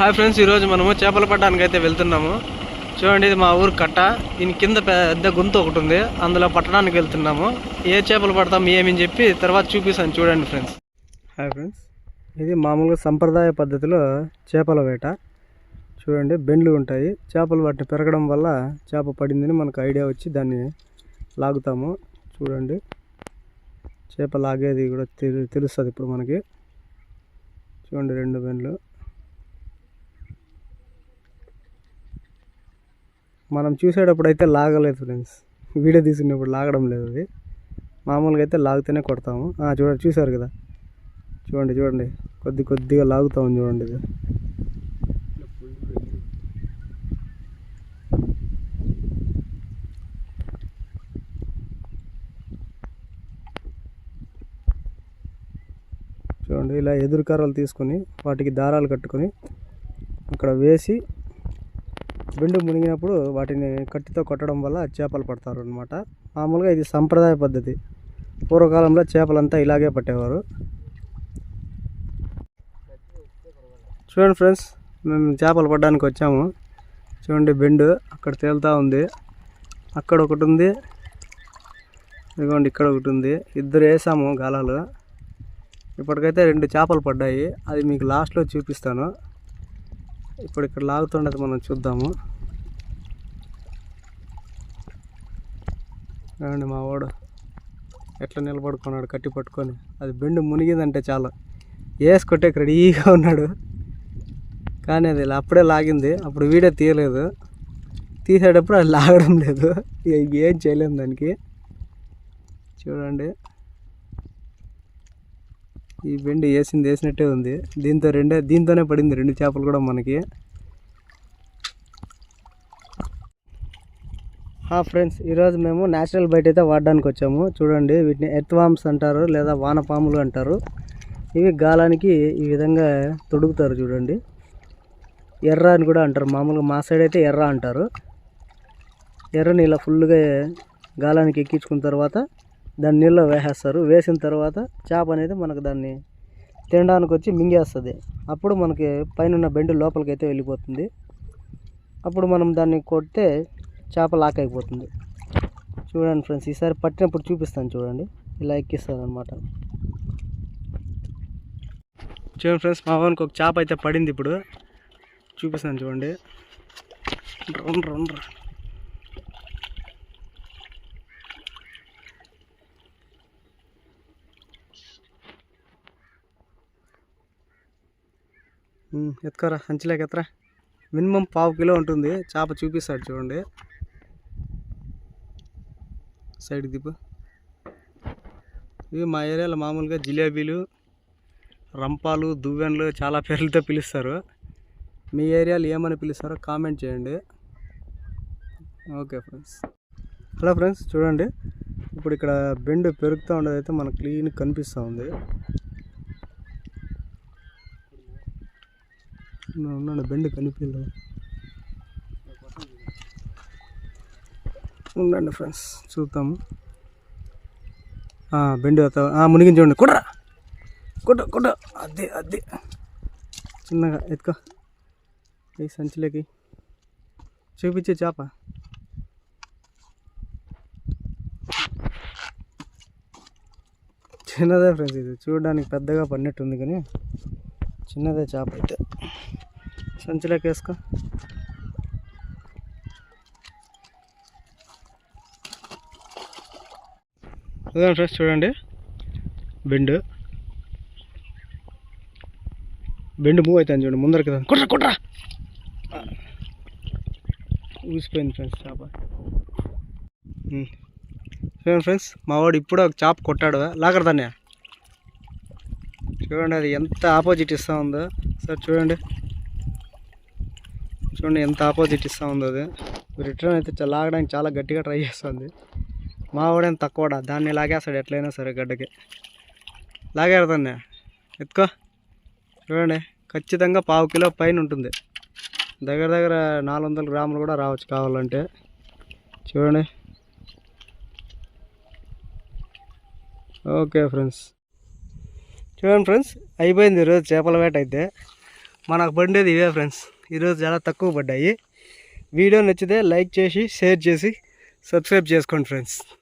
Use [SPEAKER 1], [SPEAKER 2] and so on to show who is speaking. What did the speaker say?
[SPEAKER 1] Hi friends ఈరోజు మనము చేపలు పట్టడానికి అయితే వెళ్తున్నాము. చూడండి ఇది మా ఊరు కట్ట. దీని కింద పెద్ద గుంత ఒకటి ఉంది. అందులో పట్టడానికి వెళ్తున్నాము. ఏ చేపలు పడతాం ఏమని చెప్పి తర్వాత చూపిస్తాను. చూడండి ఫ్రెండ్స్. హాయ్ ఫ్రెండ్స్ ఇది మామూలుగా సంప్రదాయ పద్ధతిలో చేపల వేట. చూడండి బెండ్లు ఉంటాయి. చేపలు వాటిని పెరగడం వల్ల చేప పడిందని మనకు ఐడియా వచ్చి దాన్ని లాగుతాము. చూడండి చేప లాగేది కూడా తెలు తెలుస్తుంది ఇప్పుడు మనకి. చూడండి రెండు బెండ్లు. మనం చూసేటప్పుడు అయితే లాగలేదు ఫ్రెండ్స్ వీడియో తీసుకున్నప్పుడు లాగడం లేదు అది. మామూలుగా అయితే లాగితేనే కొడతాము. చూడండి చూసారు కదా? చూడండి చూడండి. కొద్ది కొద్దిగా లాగుతాము చూడండి ఇది. చూడండి ఇలా ఎదురు తీసుకొని వాటికి దారాలు కట్టుకొని అక్కడ వేసి బెండు మునిగినప్పుడు వాటిని కట్టితో కొట్టడం వల్ల చేపలు పడతారు అనమాట మామూలుగా ఇది సంప్రదాయ పద్ధతి. పూర్వకాలంలో చేపలంతా ఇలాగే పట్టేవారు. చూడండి ఫ్రెండ్స్ మేము చేపలు పడడానికి వచ్చాము. చూడండి బెండు అక్కడ తేలుతూ ఉంది. అక్కడ ఒకటి ఉంది. ఇదిగోండి ఇక్కడ ఒకటి ఉంది. ఇద్దరు వేసాము గాలాలు ఇప్పటికైతే రెండు చేపలు పడ్డాయి. అది మీకు లాస్ట్లో చూపిస్తాను. ఇప్పుడు ఇక్కడ లాగుతుండదు మనం చూద్దాము. ఏమండి మా వాడు ఎట్లా నిలబడుకున్నాడు కట్టి పట్టుకొని. అది బెండు మునిగిందంటే చాలా. వేసుకుంటే కొట్టేకి రెడీగా ఉన్నాడు. కానీ అది ఇలా అప్పుడే లాగింది. అప్పుడు వీడియో తీయలేదు. తీసేటప్పుడు అది లాగడం లేదు. ఏం చేయలేము దానికి. చూడండి. ఈ బెండి వేసింది వేసినట్టే ఉంది. దీంతో రెండే దీంతోనే పడింది రెండు చేపలు కూడా మనకి. హా ఫ్రెండ్స్ ఈరోజు మేము నేచురల్ బయట అయితే వాడడానికి వచ్చాము. చూడండి వీటిని ఎర్త్వామ్స్ అంటారు లేదా వానపాములు అంటారు. ఇవి గాలానికి ఈ విధంగా తొడుగుతారు చూడండి. ఎర్ర అని కూడా అంటారు. మామూలుగా మా సైడ్ అయితే ఎర్ర అంటారు. ఎర్రని ఇలా ఫుల్గా గాలానికి ఎక్కించుకున్న తర్వాత దాన్ని నీళ్ళలో వేసేస్తారు. వేసిన తర్వాత చేప అనేది మనకు దాన్ని తినడానికి వచ్చి మింగేస్తుంది. అప్పుడు మనకి పైన బెండు లోపలికి అయితే వెళ్ళిపోతుంది. అప్పుడు మనం దాన్ని కొడితే చేప లాక్ అయిపోతుంది. చూడండి ఫ్రెండ్స్ ఈసారి పట్టినప్పుడు చూపిస్తాను చూడండి. ఇలా ఎక్కిస్తాను అనమాట చూడండి ఫ్రెండ్స్ మా వానికి ఒక చేప అయితే పడింది ఇప్పుడు. చూపిస్తాను చూడండి. రౌండ్ రౌండ్ రౌండ్ ఎత్తుకోరా సంచిలోకి ఎత్తరా. మినిమం పావు కిలో ఉంటుంది. చేప చూపిస్తాడు చూడండి. సైడ్ దిప్పు ఇవి మా ఏరియాలో మామూలుగా జిలేబీలు రంపాలు దువ్వెన్లు చాలా పేర్లతో పిలుస్తారు. మీ ఏరియాలో ఏమని పిలుస్తారో కామెంట్ చేయండి. Okay friends. హలో ఫ్రెండ్స్ చూడండి. ఇప్పుడు ఇక్కడ బెండ్ పెరుగుతూ ఉండేదైతే మనకు క్లీన్ కనిపిస్తూ ఉంది. ఉన్నాడు బెండ్ కనిపించలేదు. ఉండండి ఫ్రెండ్స్ చూద్దాము. బెండ్ అవుతా చూడండి. కుట్రా కుట్ర కుట్ర అద్దె అద్దె. చిన్నగా ఎత్తుకో. ఈ సంచిలోకి. చూపించే చేప. చిన్నదే ఫ్రెండ్స్ ఇది. చూడడానికి పెద్దగా పడినట్టుంది కానీ. చిన్నదే చేప అయితే. సంచిలోకి వేసుకో. అదే ఫ్రెండ్స్ చూడండి. బెండు. బెండు మూవ్ అవుతుంది చూడండి ముందరికి కుట్ర కుట్ర. ఊసిపోయింది ఫ్రెండ్స్ చేప. ఫ్రెండ్స్ మా వాడు ఇప్పుడు ఒక చేప కొట్టాడు లాగడదాన్ని చూడండి అది ఎంత ఆపోజిట్ ఇస్తూ ఉందో. సార్ చూడండి. చూడండి ఎంత ఆపోజిట్ ఇస్తూ ఉందో అది. రిటర్న్ అయితే లాగడానికి చాలా గట్టిగా ట్రై చేస్తుంది. మా వాడేం తక్కువడా దాన్ని లాగేస్తాడు ఎట్లయినా సరే గడ్డకి. లాగారు దాన్ని. ఎత్తుకో. చూడండి. ఖచ్చితంగా పావు కిలో పైన ఉంటుంది. దగ్గర దగ్గర నాలుగు వందల గ్రాములు కూడా రావచ్చు కావాలంటే. చూడండి. Okay friends. చూడండి ఫ్రెండ్స్ అయిపోయింది ఈరోజు చేపల వేట అయితే. మనకు పడేది ఇవే ఫ్రెండ్స్. ఈరోజు చాలా తక్కువ పడ్డాయి. వీడియో నచ్చితే లైక్ చేసి షేర్ చేసి సబ్స్క్రైబ్ చేసుకోండి ఫ్రెండ్స్.